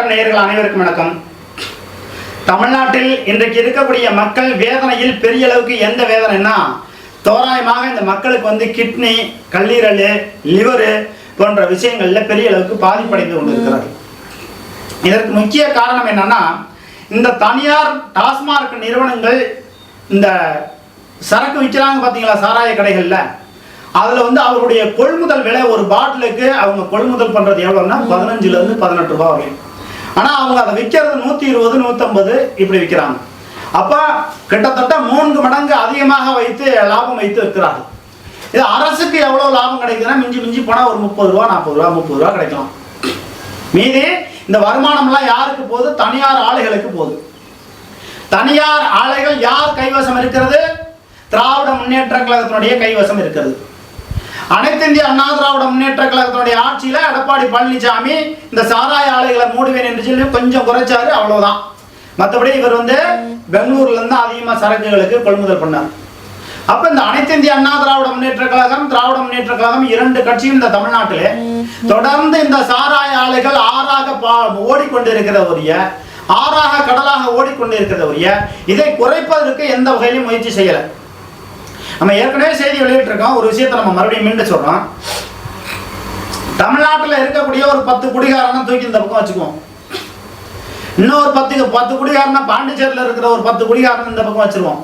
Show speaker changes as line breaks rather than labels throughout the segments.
நேயர்கள் அனைவருக்கும் வணக்கம். தமிழ்நாட்டில் இன்றைக்கு இருக்கக்கூடிய மக்கள் வேதனையில் பெரிய அளவுக்கு எந்த வேதனைன்னா தோராயமாக இந்த மக்களுக்கு வந்து கிட்னி கல்லீரல் லிவரு போன்ற விஷயங்களில் பெரிய அளவுக்கு பாதிப்படைந்து கொண்டிருக்கிறார்கள். இதற்கு முக்கிய காரணம் என்னன்னா இந்த தனியார் டாஸ்மார்க் நிறுவனங்கள் இந்த சரக்கு விற்கிறாங்க பார்த்தீங்களா சாராய கடைகளில்? அதில் வந்து அவருடைய கொள்முதல் விலை ஒரு பாட்டிலுக்கு அவங்க கொள்முதல் பண்ணுறது எவ்வளோன்னா பதினஞ்சுலேருந்து பதினெட்டு ரூபா வரையும். ஆனால் அவங்க அதை விற்கிறது நூற்றி இருபது நூற்றம்பது இப்படி விற்கிறாங்க அப்போ கிட்டத்தட்ட மூன்று மடங்கு அதிகமாக வைத்து லாபம் வைத்து விற்கிறார்கள். இது அரசுக்கு எவ்வளோ லாபம் கிடைக்குதுன்னா மிஞ்சி மிஞ்சி போனால் ஒரு முப்பது ரூபா நாற்பது ரூபா முப்பது ரூபா கிடைக்கலாம். மீதி இந்த வருமானம்லாம் யாருக்கு போகுது? தனியார் ஆலைகளுக்கு போகுது. தனியார் ஆலைகள் யார் கைவசம் இருக்கிறது? திராவிட முன்னேற்ற கழகத்தினுடைய கைவசம் இருக்கிறது. அனைத்து இந்திய அண்ணா திராவிட முன்னேற்ற கழகத்தினுடைய ஆட்சியில எடப்பாடி பழனிசாமி இந்த சாராய ஆலைகளை மூடுவேன் என்று சொல்லி கொஞ்சம் குறைச்சாரு அவ்வளவுதான். மற்றபடி இவர் வந்து பெங்களூர்ல இருந்து அதிகமா சரக்குகளுக்கு கொள்முதல் பண்ணார். அப்ப இந்த அனைத்து இந்திய அண்ணா திராவிட முன்னேற்ற கழகம் திராவிட முன்னேற்ற கழகம் இரண்டு கட்சியும் இந்த தமிழ்நாட்டிலே தொடர்ந்து இந்த சாராய ஆலைகள் ஆறாக பா- ஓடிக்கொண்டிருக்கிற ஒழிய ஆறாக கடலாக ஓடிக்கொண்டிருக்கிற ஒரிய இதை குறைப்பதற்கு எந்த வகையிலும் முயற்சி செய்யலை. நம்ம ஏற்கனவே செய்தி வெளியிட்டிருக்கோம். ஒரு விஷயத்தை நம்ம மறுபடியும் மீண்டும் சொல்றோம். தமிழ்நாட்டில் இருக்கக்கூடிய ஒரு பத்து குடிகாரனை தூக்கி இந்த பக்கம் வச்சுக்குவோம். இன்னொரு பத்து பத்து குடிகாரனை பாண்டிச்சேரியில் இருக்கிற ஒரு பத்து குடிகாரன் இந்த பக்கம் வச்சிருவோம்.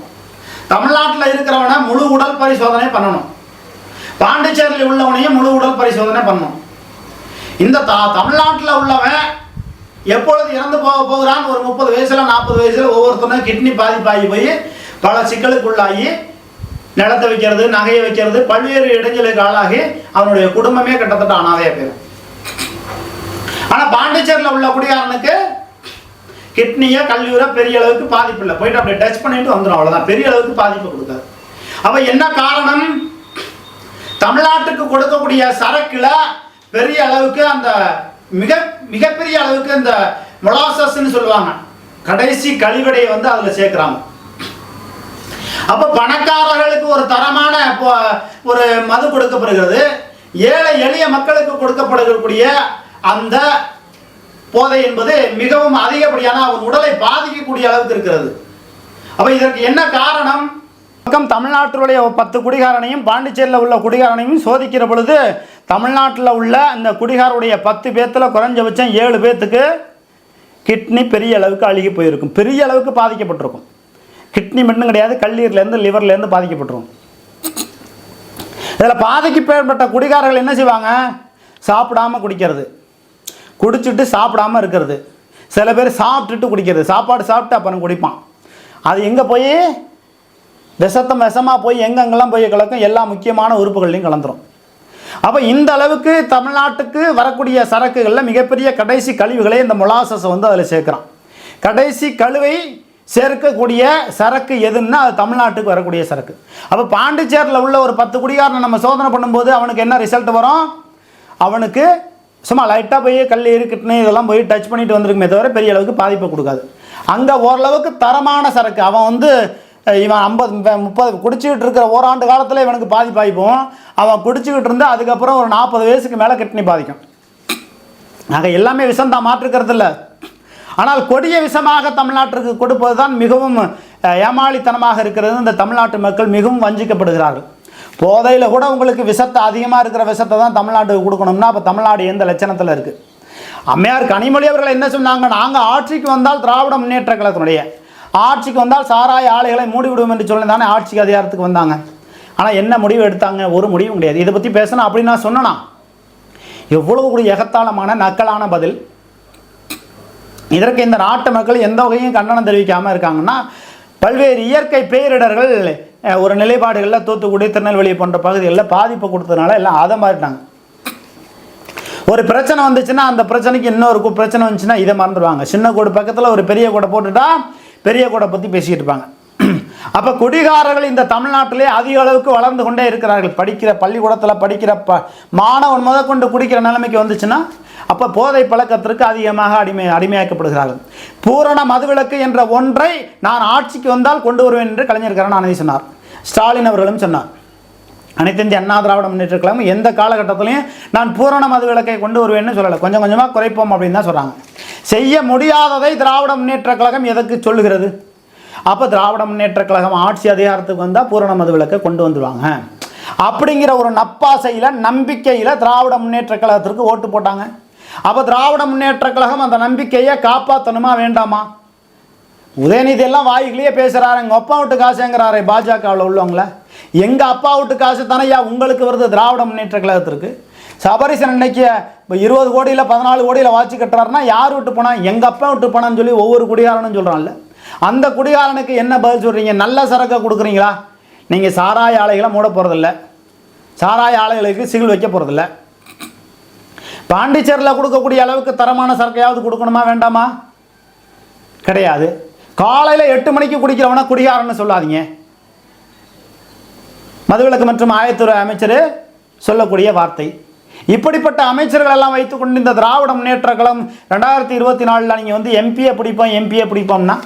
தமிழ்நாட்டில் இருக்கிறவனை முழு உடல் பரிசோதனை பண்ணணும். பாண்டிச்சேரியில் உள்ளவனையும் முழு உடல் பரிசோதனை பண்ணணும். இந்த த தமிழ்நாட்டில் உள்ளவன் எப்பொழுது இறந்து போக போகிறான்? ஒரு முப்பது வயசுல நாற்பது வயசுல ஒவ்வொருத்தனும் கிட்னி பாதிப்பாகி போய் பல சிக்கலுக்குள்ளாகி நிலத்தை வைக்கிறது நகையை வைக்கிறது பல்வேறு இடைஞ்சலுக்கு ஆளாகி அவனுடைய குடும்பமே கிட்டத்தட்ட அனாதையா போயிடும். ஆனா பாண்டிச்சேரியில் உள்ள குடிகாரனுக்கு கிட்னியோ கல்லூரை பெரிய அளவுக்கு பாதிப்பு இல்லை. போயிட்டு அப்படியே டச் பண்ணிட்டு வந்துடும் அவ்வளவுதான். பெரிய அளவுக்கு பாதிப்பு கொடுக்காது அப்ப என்ன காரணம்? தமிழ்நாட்டுக்கு கொடுக்கக்கூடிய சரக்குல பெரிய அளவுக்கு அந்த மிக மிகப்பெரிய அளவுக்கு இந்த மொலாசஸ்ன்னு சொல்லுவாங்க. கடைசி கழிவடையை வந்து அதுல சேர்க்குறாங்க. அப்ப பணக்காரர்களுக்கு ஒரு தரமான ஒரு மது கொடுக்கப்படுகிறது. ஏழை எளிய மக்களுக்கு கொடுக்கப்படக்கூடிய அந்த போதை என்பது மிகவும் அதிகப்படியான அவன் உடலை பாதிக்கக்கூடிய அளவுக்கு இருக்கிறது. அப்ப இதற்கு என்ன காரணம்? பக்கம் தமிழ்நாட்டினுடைய பத்து குடிகாரனையும் பாண்டிச்சேரியில் உள்ள குடிகாரனையும் சோதிக்கிற பொழுது தமிழ்நாட்டில் உள்ள அந்த குடிகாருடைய பத்து பேர்த்தில் குறைஞ்சபட்சம் ஏழு பேர்த்துக்கு கிட்னி பெரிய அளவுக்கு அழுகி போயிருக்கும். பெரிய அளவுக்கு பாதிக்கப்பட்டிருக்கும். கிட்னி மட்டும் கிடையாது கல்லீரலேருந்து லிவர்லேருந்து பாதிக்கப்பட்டுரும். இதில் பாதிக்கப்பட்ட குடிகாரர்கள் என்ன செய்வாங்க? சாப்பிடாம குடிக்கிறது. குடிச்சிட்டு சாப்பிடாம இருக்கிறது. சில பேர் சாப்பிட்டுட்டு குடிக்கிறது. சாப்பாடு சாப்பிட்டு அப்புறம் குடிப்பான். அது எங்கே போய்? விஷத்தம் விஷமாக போய் எங்கெங்கெல்லாம் போய் கலக்கும் எல்லா முக்கியமான உறுப்புகள்லையும் கலந்துரும். அப்போ இந்த அளவுக்கு தமிழ்நாட்டுக்கு வரக்கூடிய சரக்குகளில் மிகப்பெரிய கடைசி கழிவுகளை இந்த மொலாசஸை வந்து அதில் சேர்க்குறான். கடைசி கழுவை சேர்க்கக்கூடிய சரக்கு எதுன்னா அது தமிழ்நாட்டுக்கு வரக்கூடிய சரக்கு. அப்போ பாண்டிச்சேரியில் உள்ள ஒரு பத்து குடிகாரனை நம்ம சோதனை பண்ணும்போது அவனுக்கு என்ன ரிசல்ட் வரும்? அவனுக்கு சும்மா லைட்டாக போய் கல் கிட்னி இதெல்லாம் போய் டச் பண்ணிட்டு வந்திருக்குமே தவிர பெரிய அளவுக்கு பாதிப்பை கொடுக்காது. அங்கே ஓரளவுக்கு தரமான சரக்கு. அவன் வந்து இவன் ஐம்பது முப்பது குடிச்சிக்கிட்டு இருக்கிற ஓராண்டு காலத்தில் இவனுக்கு பாதிப்பாயிப்போம். அவன் குடிச்சிக்கிட்டு இருந்தால் அதுக்கப்புறம் ஒரு நாற்பது வயசுக்கு மேலே கிட்னி பாதிக்கும். நாங்கள் எல்லாமே விஷம் தான் மாற்றுக்கிறது இல்லை ஆனால் கொடிய விஷமாக தமிழ்நாட்டிற்கு கொடுப்பது தான் மிகவும் ஏமாளித்தனமாக இருக்கிறது. இந்த தமிழ்நாட்டு மக்கள் மிகவும் வஞ்சிக்கப்படுகிறார்கள். போதையில் கூட உங்களுக்கு விஷத்தை அதிகமாக இருக்கிற விஷத்தை தான் தமிழ்நாட்டுக்கு கொடுக்கணும்னா அப்போ தமிழ்நாடு எந்த லட்சணத்தில் இருக்குது அம்மையார் கனிமொழி அவர்கள் என்ன சொன்னாங்க? நாங்கள் ஆட்சிக்கு வந்தால் திராவிட முன்னேற்ற கழகத்தினுடைய ஆட்சிக்கு வந்தால் சாராய ஆலைகளை மூடிவிடுவோம் என்று சொல்லி தானே ஆட்சிக்கு அதிகாரத்துக்கு வந்தாங்க. ஆனால் என்ன முடிவு எடுத்தாங்க? ஒரு முடிவும் கிடையாது. இதை பற்றி பேசணும் அப்படின்னு நான் சொன்னனா? எவ்வளவு கூட எகத்தாளமான நக்கலான பதில். இதற்கு இந்த நாட்டு மக்கள் எந்த வகையும் கண்டனம் தெரிவிக்காமல் இருக்காங்கன்னா பல்வேறு இயற்கை பேரிடர்கள் ஒரு நிலைப்பாடுகளில் தூத்துக்குடி திருநெல்வேலி போன்ற பகுதிகளில் பாதிப்பு கொடுத்ததுனால எல்லாம் அதை மாறிட்டாங்க. ஒரு பிரச்சனை வந்துச்சுன்னா அந்த பிரச்சனைக்கு இன்னொரு கு- பிரச்சனை வந்துச்சுன்னா இதை மறந்துடுவாங்க. சின்ன கூடு பக்கத்தில் ஒரு பெரிய கூடை போட்டுட்டா பெரிய கூடை பற்றி பேசிக்கிட்டு இருப்பாங்க. அப்போ குடிகாரர்கள் இந்த தமிழ்நாட்டிலே அதிக அளவுக்கு வளர்ந்து கொண்டே இருக்கிறார்கள். படிக்கிற பள்ளிக்கூடத்தில் படிக்கிற ப மாணவன் முதற்கொண்டு குடிக்கிற நிலைமைக்கு வந்துச்சுன்னா அப்போ போதை பழக்கத்திற்கு அதிகமாக அடிமை அடிமையாக்கப்படுகிறார்கள். பூரண மதுவிலக்கு என்ற ஒன்றை நான் ஆட்சிக்கு வந்தால் கொண்டு வருவேன் என்று கலைஞர் கருணாநிதி சொன்னார். ஸ்டாலின் அவர்களும் சொன்னார். அனைத்து இந்திய அண்ணா திராவிட முன்னேற்ற கழகம் எந்த காலகட்டத்திலையும் நான் பூரண மது விளக்கை கொண்டு வருவேன்னு சொல்லலை. கொஞ்சம் கொஞ்சமாக குறைப்போம் அப்படின்னு தான் சொல்கிறாங்க செய்ய முடியாததை திராவிட முன்னேற்ற கழகம் எதற்கு சொல்லுகிறது? அப்போ திராவிட முன்னேற்ற கழகம் ஆட்சி அதிகாரத்துக்கு வந்தால் பூரண மது விளக்கை கொண்டு வந்துடுவாங்க அப்படிங்கிற ஒரு நப்பாசையில் நம்பிக்கையில் திராவிட முன்னேற்ற கழகத்திற்கு ஓட்டு போட்டாங்க. அப்போ திராவிட முன்னேற்ற கழகம் அந்த நம்பிக்கையை காப்பாற்றணுமா வேண்டாமா? உதயநிதி எல்லாம் வாய்களையே பேசுகிறாரு எங்கள் அப்பா விட்டு காசுங்கிறாரு பாஜகவில் உள்ளவங்கள. எங்கள் அப்பா விட்டு காசு தானையா உங்களுக்கு வருது திராவிட முன்னேற்ற கழகத்திற்கு? சபரிசன் இன்னைக்கு இப்போ இருபது கோடியில் பதினாலு கோடியில் வாட்சி கட்டுறாருன்னா யார் விட்டு போனால் எங்கள் அப்பா விட்டு போனான்னு சொல்லி ஒவ்வொரு குடிகாரனும் சொல்கிறான்ல அந்த குடிகாரனுக்கு என்ன பதில் சொல்கிறீங்க நல்ல சரக்கை கொடுக்குறீங்களா? நீங்கள் சாராய ஆலைகளை மூட போகிறதில்ல சாராய ஆலைகளுக்கு சிகில் வைக்க போகிறதில்ல பாண்டிச்சேரியில் கொடுக்கக்கூடிய அளவுக்கு தரமான சரக்கையாவது கொடுக்கணுமா வேண்டாமா? கிடையாது. காலையில் எட்டு மணிக்கு குடிக்கிறவனா குடிகாரன்னு சொல்லாதீங்க. மதுவிலக்கு மற்றும் ஆயத்துறை அமைச்சர் சொல்லக்கூடிய வார்த்தை. இப்படிப்பட்ட அமைச்சர்கள் எல்லாம் வைத்துக்கொண்டு இந்த திராவிட முன்னேற்ற கழகம் ரெண்டாயிரத்தி இருபத்தி நாலில் நீங்கள் வந்து எம்பியை பிடிப்போம் எம்பியை பிடிப்போம்னா?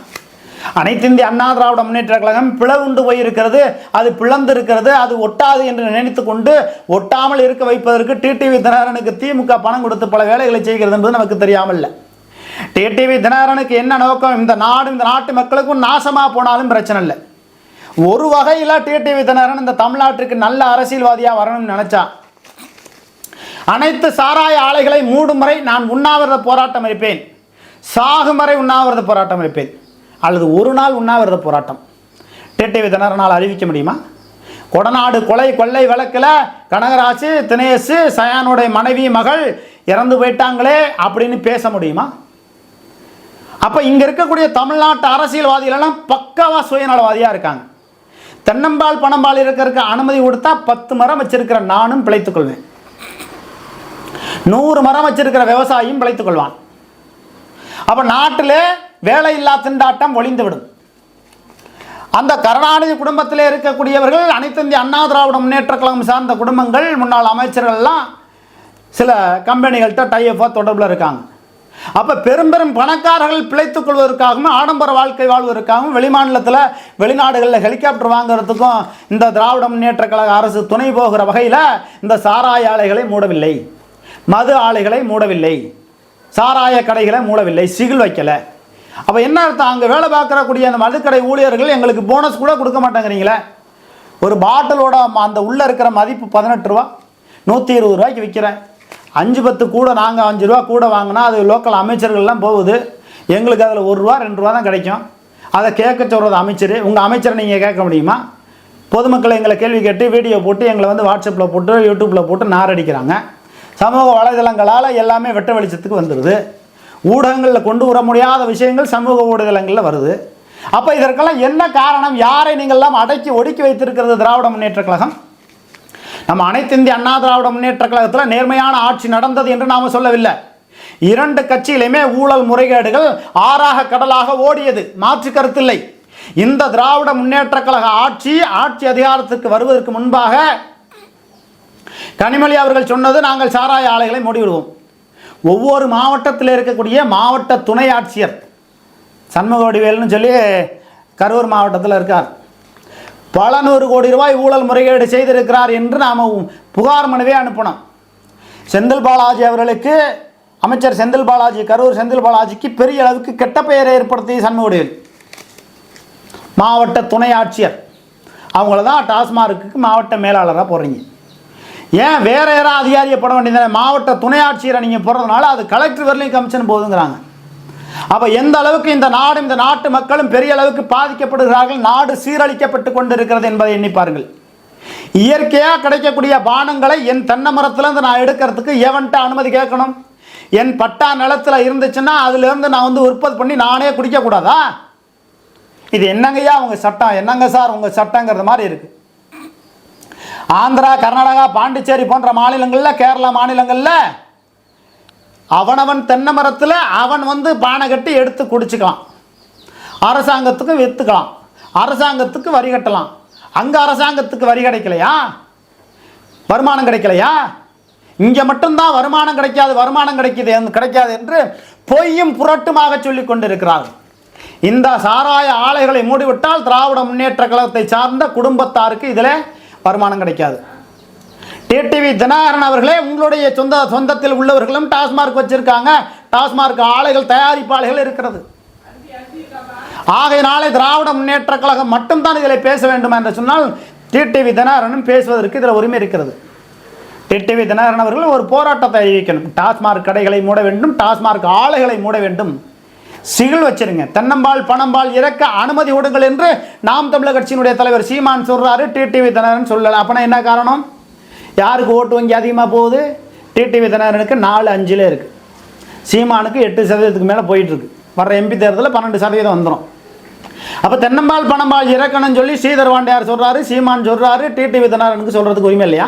அனைத்து இந்திய அண்ணா திராவிட முன்னேற்ற கழகம் பிளவுண்டு போயிருக்கிறது அது பிளந்து இருக்கிறது அது ஒட்டாது என்று நினைத்து கொண்டு ஒட்டாமல் இருக்க வைப்பதற்கு டிடிவி தினகரனுக்கு திமுக பணம் கொடுத்து பல வேலைகளை செய்கிறது என்பது நமக்கு தெரியாமல் இல்லை டிடிவி தினகரனுக்கு என்ன நோக்கம்? இந்த நாடு இந்த நாட்டு மக்களுக்கும் நாசமாக போனாலும் பிரச்சனை இல்லை. ஒரு வகையில் டிடிவி தினகரன் இந்த தமிழ்நாட்டிற்கு நல்ல அரசியல்வாதியாக வரணும்னு நினச்சான் அனைத்து சாராய ஆலைகளை மூடும் வரை நான் உண்ணாவிரத போராட்டம் இருப்பேன். சாகும் வரை உண்ணாவிரத போராட்டம் இருப்பேன். அல்லது ஒரு நாள் உண்ணாவிரத போராட்டம். டேட்டை தினரனால் அறிவிக்க முடியுமா? கொடநாடு கொலை கொள்ளை வழக்கில் கனகராசு தினேசு சயானுடைய மனைவி மகள் இறந்து போயிட்டாங்களே அப்படின்னு பேச முடியுமா? அப்போ இங்கே இருக்கக்கூடிய தமிழ்நாட்டு அரசியல்வாதிகளெல்லாம் பக்காவாக சுயநலவாதியாக இருக்காங்க. தென்னம்பால் பணம்பால் இருக்கிறதுக்கு அனுமதி கொடுத்தா பத்து மரம் வச்சிருக்கிற நானும் பிழைத்துக்கொள்வேன் நூறு மரம் வச்சிருக்கிற விவசாயியும் பிழைத்துக்கொள்வான் அப்போ நாட்டில் வேலையில்லா திண்டாட்டம் ஒளிந்துவிடும். அந்த கருணாநிதி குடும்பத்திலே இருக்கக்கூடியவர்கள் அனைத்து இந்திய அண்ணா திராவிட முன்னேற்ற கழகம் சார்ந்த குடும்பங்கள் முன்னாள் அமைச்சர்கள்லாம் சில கம்பெனிகள்கிட்ட டைஎஃபாக தொடர்பில் இருக்காங்க. அப்போ பெரும் பெரும் பணக்காரர்கள் பிழைத்துக் கொள்வதற்காகவும் ஆடம்பர வாழ்க்கை வாழ்வதற்காகவும் வெளிமாநிலத்தில் வெளிநாடுகளில் ஹெலிகாப்டர் வாங்குறதுக்கும் இந்த திராவிட முன்னேற்ற கழக அரசு துணை போகிற வகையில் இந்த சாராய ஆலைகளை மூடவில்லை. மது ஆலைகளை மூடவில்லை. சாராய கடைகளை மூடவில்லை. சிகில் வைக்கலை. அப்போ என்ன அர்த்தம்? அங்கே வேலை பார்க்கறக்கூடிய அந்த மதுக்கடை ஊழியர்கள் எங்களுக்கு போனஸ் கூட கொடுக்க மாட்டேங்கிறீங்களே? ஒரு பாட்டிலோட ம- அந்த உள்ளே இருக்கிற மதிப்பு பதினெட்டு ரூபா. நூற்றி இருபது ரூபாய்க்கு விற்கிறேன் அஞ்சு பத்து கூட நாங்கள் அஞ்சு ரூபா கூட வாங்கினா அது லோக்கல் அமைச்சர்கள்லாம் போகுது. எங்களுக்கு அதில் ஒரு ரூபா ரெண்டு ரூபா தான் கிடைக்கும். அதை கேட்க சொல்கிறது அமைச்சர். உங்கள் அமைச்சரை நீங்கள் கேட்க முடியுமா? பொதுமக்கள் எங்களை கேள்வி கேட்டு வீடியோ போட்டு எங்களை வந்து வாட்ஸ்அப்பில் போட்டு யூடியூப்பில் போட்டு நாரடிக்கிறாங்க. சமூக வலைதளங்களால் எல்லாமே வெட்ட வெளிச்சத்துக்கு வந்துடுது ஊடகங்களில் கொண்டு வர முடியாத விஷயங்கள் சமூக ஊடகங்களில் வருது. அப்போ இதற்கெல்லாம் என்ன காரணம்? யாரை நீங்கள்லாம் அடக்கி ஒடுக்கி வைத்திருக்கிறது திராவிட முன்னேற்ற கழகம்? நம்ம அனைத்து இந்திய அண்ணா திராவிட முன்னேற்ற கழகத்தில் நேர்மையான ஆட்சி நடந்தது என்று நாம் சொல்லவில்லை. இரண்டு கட்சியிலுமே ஊழல் முறைகேடுகள் ஆறாக கடலாக ஓடியது. மாற்று கருத்தில்லை. இந்த திராவிட முன்னேற்ற கழக ஆட்சி ஆட்சி அதிகாரத்துக்கு வருவதற்கு முன்பாக கனிமொழி அவர்கள் சொன்னது நாங்கள் சாராய ஆலைகளை மூடிவிடுவோம். ஒவ்வொரு மாவட்டத்தில் இருக்கக்கூடிய மாவட்ட துணை ஆட்சியர் சண்முக வடிவேல்னு சொல்லி கரூர் மாவட்டத்தில் இருக்கார். பல நூறு கோடி ரூபாய் ஊழல் முறைகேடு செய்திருக்கிறார் என்று நாம் புகார் மனுவே அனுப்பினோம் செந்தில் பாலாஜி அவர்களுக்கு அமைச்சர் செந்தில் பாலாஜி கரூர் செந்தில் பாலாஜிக்கு பெரிய அளவுக்கு கெட்ட பெயரை ஏற்படுத்திய சண்முக மாவட்ட துணை ஆட்சியர் அவங்கள தான் டாஸ்மார்க்கு மாவட்ட மேலாளராக போடுறீங்க ஏன் வேற யாராவது அதிகாரியை போட வேண்டியது மாவட்ட துணை ஆட்சியரை நீங்கள் போடுறதுனால அது கலெக்டர் வரலையும் கமிஷன் போகுதுங்கிறாங்க. அப்போ எந்த அளவுக்கு இந்த நாடும் இந்த நாட்டு மக்களும் பெரிய அளவுக்கு பாதிக்கப்படுகிறார்கள் நாடு சீரழிக்கப்பட்டு கொண்டு இருக்கிறது என்பதை எண்ணி பாருங்கள். இயற்கையாக கிடைக்கக்கூடிய பானங்களை என் தென்னை மரத்துலேருந்து நான் எடுக்கிறதுக்கு எவன்ட்ட அனுமதி கேட்கணும்? என் பட்டா நிலத்தில் இருந்துச்சுன்னா அதுலேருந்து நான் வந்து உற்பத்தி பண்ணி நானே குடிக்கக்கூடாதா? இது என்னங்கய்யா உங்கள் சட்டம்? என்னங்க சார் உங்கள் சட்டங்கிறது மாதிரி இருக்குது ஆந்திரா கர்நாடகா பாண்டிச்சேரி போன்ற மாநிலங்களில் கேரளா மாநிலங்களில் அவனவன் தென்னை மரத்தில் அவன் வந்து பானை கட்டி எடுத்து குடிச்சுக்கலாம். அரசாங்கத்துக்கு விற்றுக்கலாம் அரசாங்கத்துக்கு வரி கட்டலாம். அங்கே அரசாங்கத்துக்கு வரி கிடைக்கலையா? வருமானம் கிடைக்கலையா? இங்கே மட்டும்தான் வருமானம் கிடைக்காது வருமானம் கிடைக்கிது கிடைக்காது என்று பொய்யும் புரட்டுமாக சொல்லி கொண்டிருக்கிறார்கள். இந்த சாராய ஆலைகளை மூடிவிட்டால் திராவிட முன்னேற்ற கழகத்தை சார்ந்த குடும்பத்தாருக்கு இதில் வருமானம் கிடைக்காது. டிடிவி தினகரன் அவர்களே உங்களுடைய சொந்த சொந்தத்தில் உள்ளவர்களும் டாஸ்மார்க் வச்சிருக்காங்க. டாஸ்மார்க் ஆலைகள் தயாரிப்பாளைகள் இருக்கிறது. ஆகையினாலே திராவிட முன்னேற்ற கழகம் மட்டும்தான் இதில் பேச வேண்டும் என்று சொன்னால் டிடிவி தினகரனும் பேசுவதற்கு இதில் உரிமை இருக்கிறது. டிடிவி தினகரன் அவர்கள் ஒரு போராட்டத்தை அறிவிக்கணும். டாஸ்மார்க் கடைகளை மூட வேண்டும் டாஸ்மார்க் ஆலைகளை மூட வேண்டும். சிகில் வச்சிருங்க. தென்னம்பால் பணம்பால் இறக்க அனுமதி விடுங்கள் என்று நாம் தமிழர் கட்சியினுடைய தலைவர் சீமான் சொல்றாரு. டிடிவி தினகரன் சொல்லலை. அப்பனா என்ன காரணம்? யாருக்கு ஓட்டு வங்கி அதிகமாக போகுது? டிடிவி தினகரனுக்கு நாலு அஞ்சில் இருக்குது சீமானுக்கு எட்டு சதவீதத்துக்கு மேலே போயிட்டுருக்கு. வர்ற எம்பி தேர்தலில் பன்னெண்டு சதவீதம் வந்துடும் அப்போ தென்னம்பால் பணம்பால் இறக்கணும்னு சொல்லி ஸ்ரீதர் வாண்டியார் சொல்கிறாரு சீமான் சொல்கிறாரு டிடிவி தினகரனுக்கு சொல்கிறதுக்கு உரிமை இல்லையா?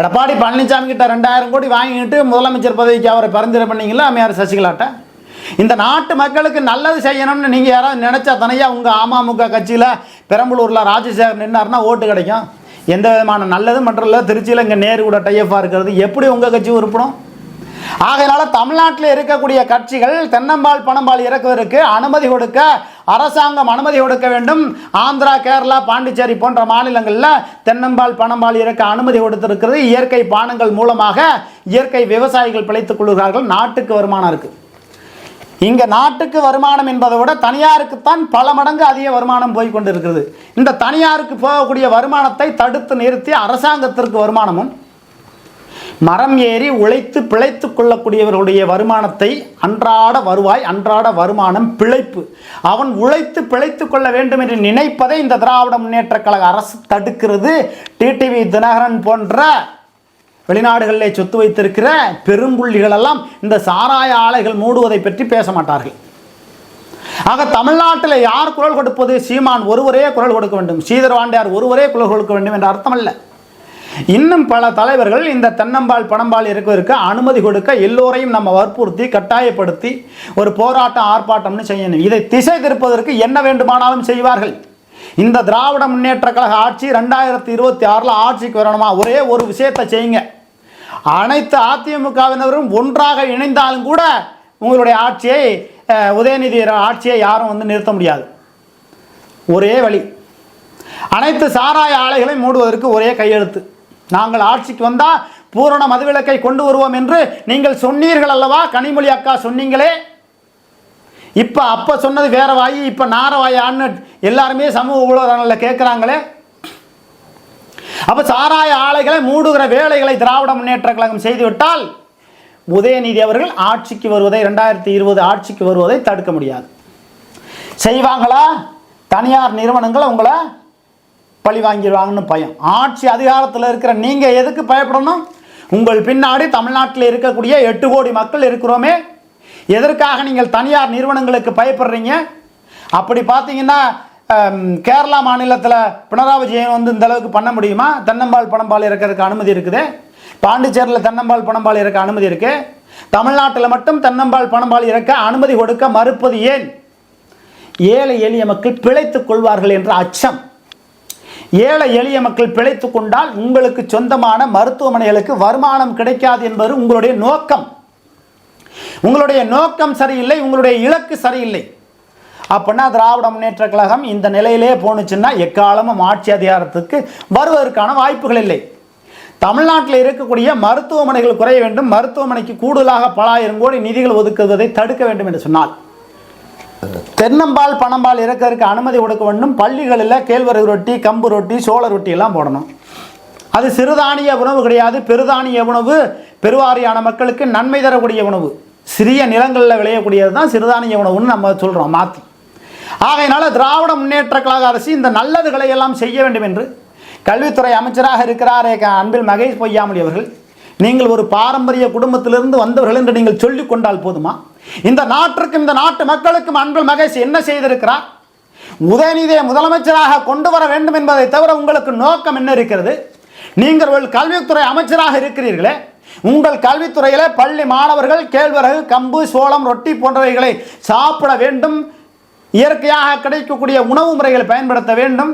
எடப்பாடி பழனிசாமி கிட்ட ரெண்டாயிரம் கோடி வாங்கிட்டு முதலமைச்சர் பதவிக்கு அவரை பரிந்துரை பண்ணீங்களா அம்மையார் சசிகலாட்ட? இந்த நாட்டு மக்களுக்கு நல்லது செய்யணும்னு நீங்கள் யாராவது நினச்சா தனியாக உங்கள் அமமுக கட்சியில் பெரம்பலூரில் ராஜசேகர் நின்னாருன்னா ஓட்டு கிடைக்கும். எந்த விதமான நல்லதும் பண்ணுறதில்ல திருச்சியில் இங்கே நேரு கூட டைஎஃபாக இருக்கிறது. எப்படி உங்கள் கட்சி உருப்படும்? ஆகையினால தமிழ்நாட்டில் இருக்கக்கூடிய கட்சிகள் தென்னம்பால் பணம்பால் இறக்குவதற்கு அனுமதி கொடுக்க அரசாங்கம் அனுமதி கொடுக்க வேண்டும். ஆந்திரா கேரளா பாண்டிச்சேரி போன்ற மாநிலங்களில் தென்னம்பால் பணம்பால் இறக்க அனுமதி கொடுத்திருக்கிறது. இயற்கை பானங்கள் மூலமாக இயற்கை விவசாயிகள் பிழைத்துக் கொள்கிறார்கள். நாட்டுக்கு வருமானம் இருக்குது இங்க நாட்டுக்கு வருமானம் என்பதை விட தனியாருக்குத்தான் பல மடங்கு அதிக வருமானம் போய் கொண்டிருக்கிறது. இந்த தனியாருக்கு போகக்கூடிய வருமானத்தை தடுத்து நிறுத்தி அரசாங்கத்திற்கு வருமானமும் மரம் ஏறி உழைத்து பிழைத்து கொள்ளக்கூடியவர்களுடைய வருமானத்தை அன்றாட வருவாய் அன்றாட வருமானம் பிழைப்பு. அவன் உழைத்து பிழைத்து கொள்ள வேண்டும் என்று நினைப்பதை இந்த திராவிட முன்னேற்ற கழக அரசு தடுக்கிறது. டிடிவி தினகரன் போன்ற வெளிநாடுகளிலே சொத்து வைத்திருக்கிற பெரும்புள்ளிகளெல்லாம் இந்த சாராய ஆலைகள் மூடுவதை பற்றி பேச மாட்டார்கள். ஆக தமிழ்நாட்டில் யார் குரல் கொடுப்பது? சீமான் ஒருவரே குரல் கொடுக்க வேண்டும். ஸ்ரீதர் வாண்டியார் ஒருவரே குரல் கொடுக்க வேண்டும் என்ற அர்த்தம் அல்ல இன்னும் பல தலைவர்கள் இந்த தென்னம்பால் பணம்பால் இருக்குவதற்கு அனுமதி கொடுக்க எல்லோரையும் நம்ம வற்புறுத்தி கட்டாயப்படுத்தி ஒரு போராட்டம் ஆர்ப்பாட்டம்னு செய்யணும். இதை திசை திருப்பதற்கு என்ன வேண்டுமானாலும் செய்வார்கள். இந்த திராவிட முன்னேற்ற கழக ஆட்சி ரெண்டாயிரத்தி இருபத்தி ஆறில் ஆட்சிக்கு வரணுமா? ஒரே ஒரு விஷயத்தை செய்யுங்க. அனைத்து அதிமுகவினரும் ஒன்றாக இணைந்தாலும் கூட உங்களுடைய ஆட்சியை உதயநிதி ஆட்சியை யாரும் வந்து நிறுத்த முடியாது. ஒரே வழி. அனைத்து சாராய ஆலைகளையும் மூடுவதற்கு ஒரே கையெழுத்து. நாங்கள் ஆட்சிக்கு வந்தால் பூரண மதுவிலக்கை கொண்டு வருவோம் என்று நீங்கள் சொன்னீர்கள் அல்லவா? கனிமொழி அக்கா சொன்னீங்களே. இப்போ அப்போ சொன்னது வேற வாயி இப்போ நார வாயான்னு எல்லாருமே சமூக ஊடகங்களில் கேட்குறாங்களே அப்போ சாராய ஆலைகளை மூடுகிற வேலைகளை திராவிட முன்னேற்ற கழகம் செய்துவிட்டால் உதயநிதி அவர்கள் ஆட்சிக்கு வருவதை ரெண்டாயிரத்தி இருபது ஆட்சிக்கு வருவதை தடுக்க முடியாது. செய்வாங்களா? தனியார் நிறுவனங்கள் உங்களை பழி வாங்கிடுவாங்கன்னு பயம். ஆட்சி அதிகாரத்தில் இருக்கிற நீங்கள் எதுக்கு பயப்படணும்? உங்கள் பின்னாடி தமிழ்நாட்டில் இருக்கக்கூடிய எட்டு கோடி மக்கள் இருக்கிறோமே. எதற்காக நீங்கள் தனியார் நிறுவனங்களுக்கு பயப்படுறீங்க? அப்படி பார்த்தீங்கன்னா கேரளா மாநிலத்தில் பினராயி விஜயன் வந்து இந்த அளவுக்கு பண்ண முடியுமா? தென்னம்பால் பணம்பால் இறக்கிறதுக்கு அனுமதி இருக்குது. பாண்டிச்சேரியில் தென்னம்பால் பணம்பால் இறக்க அனுமதி இருக்கு. தமிழ்நாட்டில் மட்டும் தென்னம்பால் பணம்பால் இறக்க அனுமதி கொடுக்க மறுப்பது ஏன்? ஏழை எளிய மக்கள் பிழைத்துக் கொள்வார்கள் என்ற அச்சம். ஏழை எளிய மக்கள் பிழைத்துக் கொண்டால் உங்களுக்கு சொந்தமான மருத்துவமனைகளுக்கு வருமானம் கிடைக்காது என்பது உங்களுடைய நோக்கம். உங்களுடைய நோக்கம் சரியில்லை உங்களுடைய இலக்கு சரியில்லை. அப்படின்னா திராவிட முன்னேற்ற கழகம் இந்த நிலையிலே போணுச்சுன்னா எக்காலமும் ஆட்சி அதிகாரத்துக்கு வருவதற்கான வாய்ப்புகள் இல்லை. தமிழ்நாட்டில் இருக்கக்கூடிய மருத்துவமனைகள் குறைய வேண்டும். மருத்துவமனைக்கு கூடுதலாக பல ஆயிரம் கோடி நிதிகள் ஒதுக்குவதை தடுக்க வேண்டும் என்று சொன்னால் தென்னம்பால் பணம்பால் இறக்கிறதுக்கு அனுமதி கொடுக்க வேண்டும். பள்ளிகளில் கேழ்வரகு ரொட்டி கம்பு ரொட்டி சோள ரொட்டி எல்லாம் போடணும். அது சிறுதானிய உணவு கிடையாது. பெருதானிய உணவு பெருவாரியான மக்களுக்கு நன்மை தரக்கூடிய உணவு. சிறிய நிலங்களில் விளையக்கூடியது தான் சிறுதானிய உணவுன்னு நம்ம சொல்கிறோம் மாற்றி ஆகையினால திராவிட முன்னேற்ற கழக அரசு இந்த நல்லதுகளை எல்லாம் செய்ய வேண்டும் என்று கல்வித்துறை அமைச்சராக இருக்கிறாரே அன்பில் மகேஷ் பொய்யாமொழி அவர்கள். நீங்கள் ஒரு பாரம்பரிய குடும்பத்திலிருந்து வந்தவர்கள் என்று நீங்கள் சொல்லிக் கொண்டால் போதுமா? இந்த நாட்டிற்கும் இந்த நாட்டு மக்களுக்கும் அன்பில் மகேஷ் என்ன செய்திருக்கிறார்? உதயநிதியை முதலமைச்சராக கொண்டு வர வேண்டும் என்பதை தவிர உங்களுக்கு நோக்கம் என்ன இருக்கிறது? நீங்கள் ஒரு கல்வித்துறை அமைச்சராக இருக்கிறீர்களே. உங்கள் கல்வித்துறையில பள்ளி மாணவர்கள் கேழ்வரகு கம்பு சோளம் ரொட்டி போன்றவைகளை சாப்பிட வேண்டும். இயற்கையாக கிடைக்கக்கூடிய உணவு முறைகளை பயன்படுத்த வேண்டும்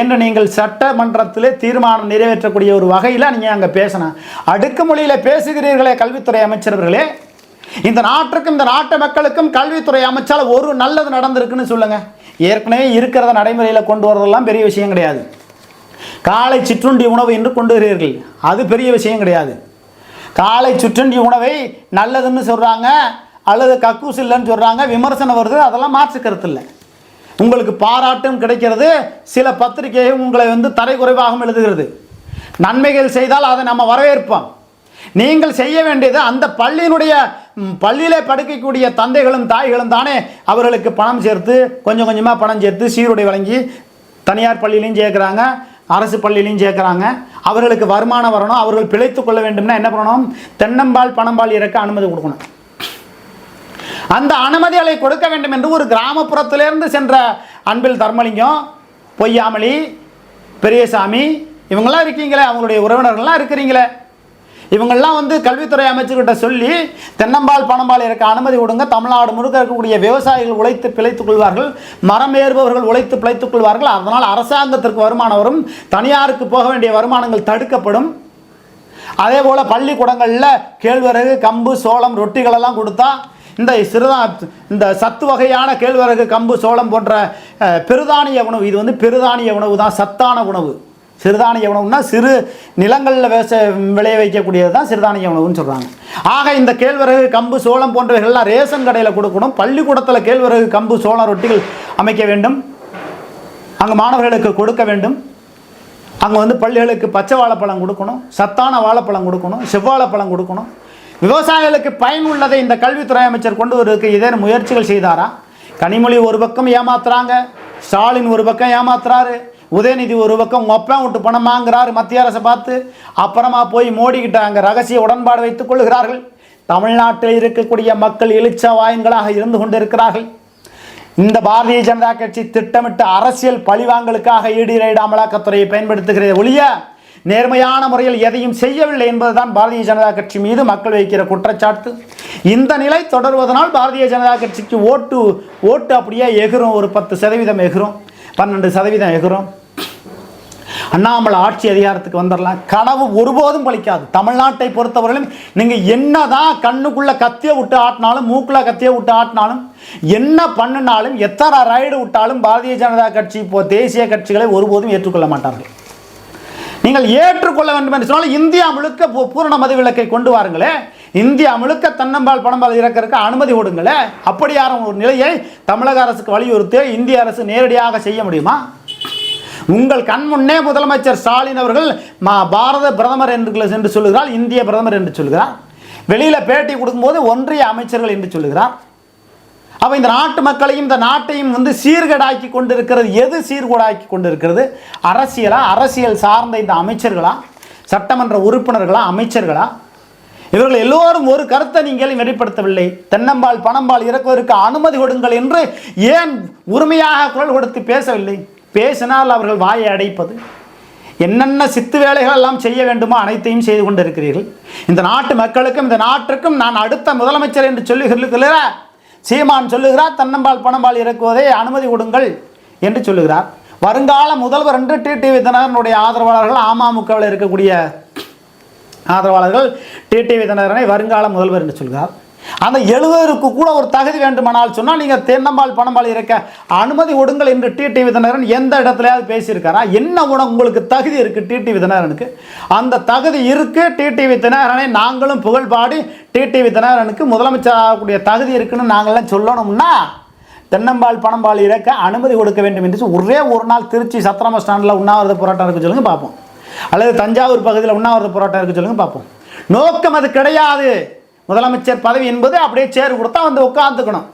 என்று நீங்கள் சட்டமன்றத்திலே தீர்மானம் நிறைவேற்றக்கூடிய ஒரு வகையில் நீங்கள் அங்கே பேசணும். அடுக்குமொழியில் பேசுகிறீர்களே கல்வித்துறை அமைச்சர்களே. இந்த நாட்டுக்கும் இந்த நாட்டு மக்களுக்கும் கல்வித்துறை அமைச்சால் ஒரு நல்லது நடந்திருக்குன்னு சொல்லுங்கள் ஏற்கனவே இருக்கிறத நடைமுறையில் கொண்டு வரதெல்லாம் பெரிய விஷயம் கிடையாது. காலை சிற்றுண்டி உணவு என்று கொண்டு வருகிறீர்கள். அது பெரிய விஷயம் கிடையாது. காலை சிற்றுண்டி உணவை நல்லதுன்னு சொல்கிறாங்க அல்லது கக்கூஸ் இல்லைன்னு சொல்கிறாங்க விமர்சனம் வருது அதெல்லாம் மாற்று கருத்து இல்லை. உங்களுக்கு பாராட்டும் கிடைக்கிறது சில பத்திரிகையும் உங்களை வந்து தரை குறைவாகவும் எழுதுகிறது. நன்மைகள் செய்தால் அதை நம்ம வரவேற்போம். நீங்கள் செய்ய வேண்டியது அந்த பள்ளியினுடைய பள்ளியிலே படுக்கக்கூடிய தந்தைகளும் தாய்களும் தானே அவர்களுக்கு பணம் சேர்த்து கொஞ்சம் கொஞ்சமாக பணம் சேர்த்து சீருடை வழங்கி தனியார் பள்ளியிலையும் சேர்க்குறாங்க அரசு பள்ளியிலையும் சேர்க்குறாங்க. அவர்களுக்கு வருமானம் வரணும் அவர்கள் பிழைத்து கொள்ள வேண்டும்னா என்ன பண்ணணும்? தென்னம்பால் பணம்பால் இறக்க அனுமதி கொடுக்கணும். அந்த அனுமதிகளை கொடுக்க வேண்டும் என்று ஒரு கிராமப்புறத்திலிருந்து சென்ற அன்பில் தர்மலிங்கம் பொய்யாமலி பெரியசாமி இவங்கெல்லாம் இருக்கீங்களே அவங்களுடைய உறவினர்கள்லாம் இருக்கிறீங்களே. இவங்கெல்லாம் வந்து கல்வித்துறை அமைச்சர்கிட்ட சொல்லி தென்னம்பால் பணம்பால் இருக்க அனுமதி கொடுங்க. தமிழ்நாடு முழுக்க இருக்கக்கூடிய விவசாயிகள் உழைத்து பிழைத்துக் கொள்வார்கள். மரம் ஏறுபவர்கள் உழைத்து பிழைத்துக் கொள்வார்கள். அதனால் அரசாங்கத்திற்கு வருமானம் வரும். தனியாருக்கு போக வேண்டிய வருமானங்கள் தடுக்கப்படும். அதே போல் பள்ளிக்கூடங்களில் கேழ்வரகு கம்பு சோளம் ரொட்டிகளெல்லாம் கொடுத்தா இந்த சிறுதா இந்த சத்து வகையான கேழ்வரகு கம்பு சோளம் போன்ற பெருதானிய உணவு. இது வந்து பெருதானிய உணவு தான் சத்தான உணவு. சிறுதானிய உணவுனா சிறு நிலங்களில் வேச விளைய வைக்கக்கூடியது தான் சிறுதானிய உணவுன்னு சொல்கிறாங்க ஆக இந்த கேழ்வரகு கம்பு சோளம் போன்றவைகள்லாம் ரேஷன் கடையில் கொடுக்கணும். பள்ளிக்கூடத்தில் கேழ்வரகு கம்பு சோளம் ரொட்டிகள் அமைக்க வேண்டும். அங்கே மாணவர்களுக்கு கொடுக்க வேண்டும். அங்கே வந்து பள்ளிகளுக்கு பச்சை வாழைப்பழம் கொடுக்கணும். சத்தான வாழைப்பழம் கொடுக்கணும். செவ்வாழைப்பழம் கொடுக்கணும். விவசாயிகளுக்கு பயனுள்ளதை இந்த கல்வித்துறை அமைச்சர் கொண்டு வருவதற்கு இதே முயற்சிகள் செய்தாரா? கனிமொழி ஒரு பக்கம் ஏமாத்துறாங்க ஸ்டாலின் ஒரு பக்கம் ஏமாத்துறாரு உதயநிதி ஒரு பக்கம் ஒப்பம் விட்டு பணம் வாங்குறாரு மத்திய அரசை பார்த்து அப்புறமா போய் மோடிக்கிட்ட அங்கே ரகசிய உடன்பாடு வைத்துக் கொள்கிறார்கள். தமிழ்நாட்டில் இருக்கக்கூடிய மக்கள் எழுச்ச வாயன்களாக இருந்து கொண்டிருக்கிறார்கள். இந்த பாரதிய ஜனதா கட்சி திட்டமிட்ட அரசியல் பழிவாங்கலுக்காக ஈடு ரைடு அமலாக்கத்துறையை பயன்படுத்துகிறது ஒழிய நேர்மையான முறையில் எதையும் செய்யவில்லை என்பதுதான் பாரதிய ஜனதா கட்சி மீது மக்கள் வைக்கிற குற்றச்சாட்டு. இந்த நிலை தொடர்வதனால் பாரதிய ஜனதா கட்சிக்கு ஓட்டு ஓட்டு அப்படியே எகிரும். ஒரு பத்து சதவீதம் எகிரும். பன்னெண்டு சதவீதம் எகிரும். அண்ணாமலை ஆட்சி அதிகாரத்துக்கு வந்துடலாம். கனவு ஒருபோதும் பலிக்காது தமிழ்நாட்டை பொறுத்தவரையிலும் நீங்கள் என்னதான் கண்ணுக்குள்ள கத்திய விட்டு ஆட்டினாலும் மூக்கில் கத்திய விட்டு ஆட்டினாலும் என்ன பண்ணினாலும் எத்தனை ரைடு விட்டாலும் பாரதிய ஜனதா கட்சி இப்போ தேசிய கட்சிகளை ஒருபோதும் ஏற்றுக்கொள்ள மாட்டார்கள். நீங்கள் ஏற்றுக்கொள்ள வேண்டும் என்று சொன்னால் இந்தியா முழுக்க பூரண மதுவிலக்கை கொண்டு வாருங்களே. இந்தியா முழுக்க தன்னம்பால் பணம்பால் இறக்கறதுக்கு அனுமதி கொடுங்களே. அப்படியான ஒரு நிலையை தமிழக அரசுக்கு வலியுறுத்தி இந்திய அரசு நேரடியாக செய்ய முடியுமா? உங்கள் கண் முன்னே முதலமைச்சர் ஸ்டாலின் அவர்கள் மா பாரத பிரதமர் என்று என்று சொல்லுகிறார் இந்திய பிரதமர் என்று சொல்லுகிறார். வெளியில் பேட்டி கொடுக்கும்போது ஒன்றிய அமைச்சர்கள் என்று சொல்லுகிறார். அப்போ இந்த நாட்டு மக்களையும் இந்த நாட்டையும் வந்து சீர்கேடாக்கி கொண்டிருக்கிறது எது சீர்கேடாக்கி கொண்டிருக்கிறது? அரசியலா அரசியல் சார்ந்த இந்த அமைச்சர்களா? சட்டமன்ற உறுப்பினர்களா அமைச்சர்களா? இவர்கள் எல்லோரும் ஒரு கருத்தை நீங்களும் வெளிப்படுத்தவில்லை. தென்னம்பால் பணம்பால் இறக்குவதற்கு அனுமதி கொடுங்கள் என்று ஏன் உரிமையாக குரல் கொடுத்து பேசவில்லை? பேசினால் அவர்கள் வாயை அடைப்பது. என்னென்ன சித்து வேலைகள் எல்லாம் செய்ய வேண்டுமோ அனைத்தையும் செய்து கொண்டிருக்கிறீர்கள். இந்த நாட்டு மக்களுக்கும் இந்த நாட்டுக்கும் நான் அடுத்த முதலமைச்சர் என்று சொல்லுகிறீர்களா சீமான் சொல்லுகிறார் தன்னம்பால் பணம்பால் இறக்குவதை அனுமதி கொடுங்கள் என்று சொல்லுகிறார். வருங்கால முதல்வர் என்று டிடிவி தினகரனுடைய ஆதரவாளர்கள் அமமுகவில் இருக்கக்கூடிய ஆதரவாளர்கள் டிடிவி தினகரனை வருங்கால முதல்வர் என்று சொல்கிறார். அந்த எழுவருக்கு கூட ஒரு தகுதி வேண்டுமானால் சொன்னால் நீங்கள் தென்னம்பால் பணம்பால் இருக்க அனுமதி கொடுங்கள் என்று டிடிவி தினகரன் எந்த இடத்துலையாவது பேசியிருக்காரா? என்ன உணவு உங்களுக்கு தகுதி இருக்குது டிடிவி தினகரனுக்கு அந்த தகுதி இருக்குது டிடிவி தினகரனை நாங்களும் புகழ் பாடி டிடிவி தினகரனுக்கு முதலமைச்சர் ஆகக்கூடிய தகுதி இருக்குன்னு நாங்கள்லாம் சொல்லணும்னா தென்னம்பால் பணம்பால் இறக்க அனுமதி கொடுக்க வேண்டும் என்று ஒரே ஒரு நாள் திருச்சி சத்திரம ஸ்டாண்டில் உண்ணாவிரத போராட்டம் இருக்கு சொல்லுங்கள் பார்ப்போம். அல்லது தஞ்சாவூர் பகுதியில் உண்ணாவிரத போராட்டம் இருக்கு சொல்லுங்க பார்ப்போம். நோக்கம் அது கிடையாது. முதலமைச்சர் பதவி என்பது அப்படியே சேர் கொடுத்தா வந்து உட்காந்துக்கணும்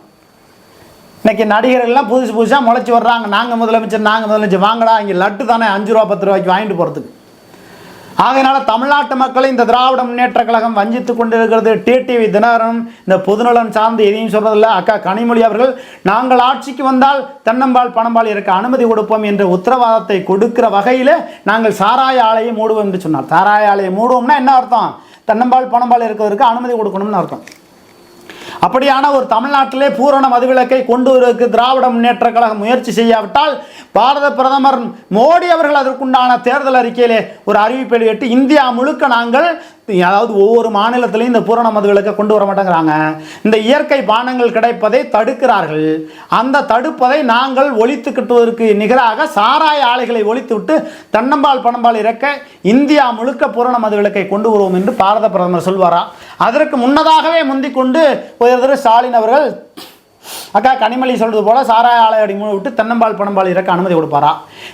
இன்றைக்கி நடிகர்கள்லாம் புதுசு புதுசாக முளைச்சி வர்றாங்க. நாங்கள் முதலமைச்சர் நாங்கள் முதலமைச்சர். வாங்கடா இங்கே லட்டு தானே அஞ்சு ரூபா பத்து ரூபாய்க்கு வாங்கிட்டு போகிறதுக்கு ஆகையினால தமிழ்நாட்டு மக்களை இந்த திராவிட முன்னேற்ற கழகம் வஞ்சித்து கொண்டிருக்கிறது. டிடிவி தினகரன் இந்த பொதுநலன் சார்ந்து எதையும் சொல்றதில்ல. அக்கா கனிமொழி அவர்கள் நாங்கள் ஆட்சிக்கு வந்தால் தென்னம்பால் பணம்பால் இருக்க அனுமதி கொடுப்போம் என்ற உத்தரவாதத்தை கொடுக்கிற வகையில் நாங்கள் சாராய ஆலையை மூடுவோம் என்று சொன்னார். சாராய ஆலையை மூடுவோம்னா என்ன அர்த்தம்? தென்னம்பால் பணம்பால் இருக்கிறதுக்கு அனுமதி கொடுக்கணும்னு அர்த்தம். அப்படியான ஒரு தமிழ்நாட்டிலே பூரண மதுவிலக்கை கொண்டு வருவதற்கு திராவிட முன்னேற்ற கழகம் முயற்சி செய்யாவிட்டால் பாரத பிரதமர் மோடி அவர்கள் அதற்குண்டான தேர்தல் அறிக்கையிலே ஒரு அறிவிப்பை வெளியிட்டு இந்தியா முழுக்க நாங்கள் அதாவது ஒவ்வொரு மாநிலத்திலையும் இந்த பூரண மதுவிலக்கை கொண்டு வர மாட்டேங்கிறாங்க. இந்த இயற்கை பானங்கள் கிடைப்பதை தடுக்கிறார்கள். அந்த தடுப்பதை நாங்கள் ஒழித்து கட்டுவதற்கு நிகராக சாராய ஆலைகளை ஒழித்து விட்டு தன்னம்பால் பணம்பால் இறக்க இந்தியா முழுக்க பூரண மதுவிலக்கை கொண்டு வருவோம் என்று பாரத பிரதமர் சொல்வாரா? அதற்கு முன்னதாகவே முந்திக் கொண்டு ஸ்டாலின் அவர்கள் அக்கா கனிமொழி சொல்றது போல சாராய ஆலை அடி விட்டு தென்னம்பால் பணம்பால் இறக்க அனுமதி கொடுப்பாரா?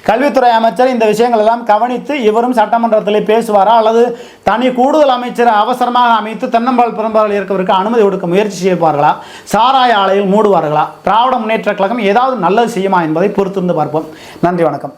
கல்வித்துறை அமைச்சர் இந்த விஷயங்கள் எல்லாம் கவனித்து இவரும் சட்டமன்றத்தில் பேசுவாரா? அல்லது தனி கூடுதல் அமைச்சர் அவசரமாக அமைத்து தென்னம்பால் பணம்பால் இறக்கவருக்கு அனுமதி கொடுக்க முயற்சி செய்வார்களா? சாராய ஆலையில் மூடுவார்களா? திராவிட முன்னேற்ற கழகம் ஏதாவது நல்லது செய்யுமா என்பதை பொறுத்திருந்து பார்ப்போம். நன்றி வணக்கம்.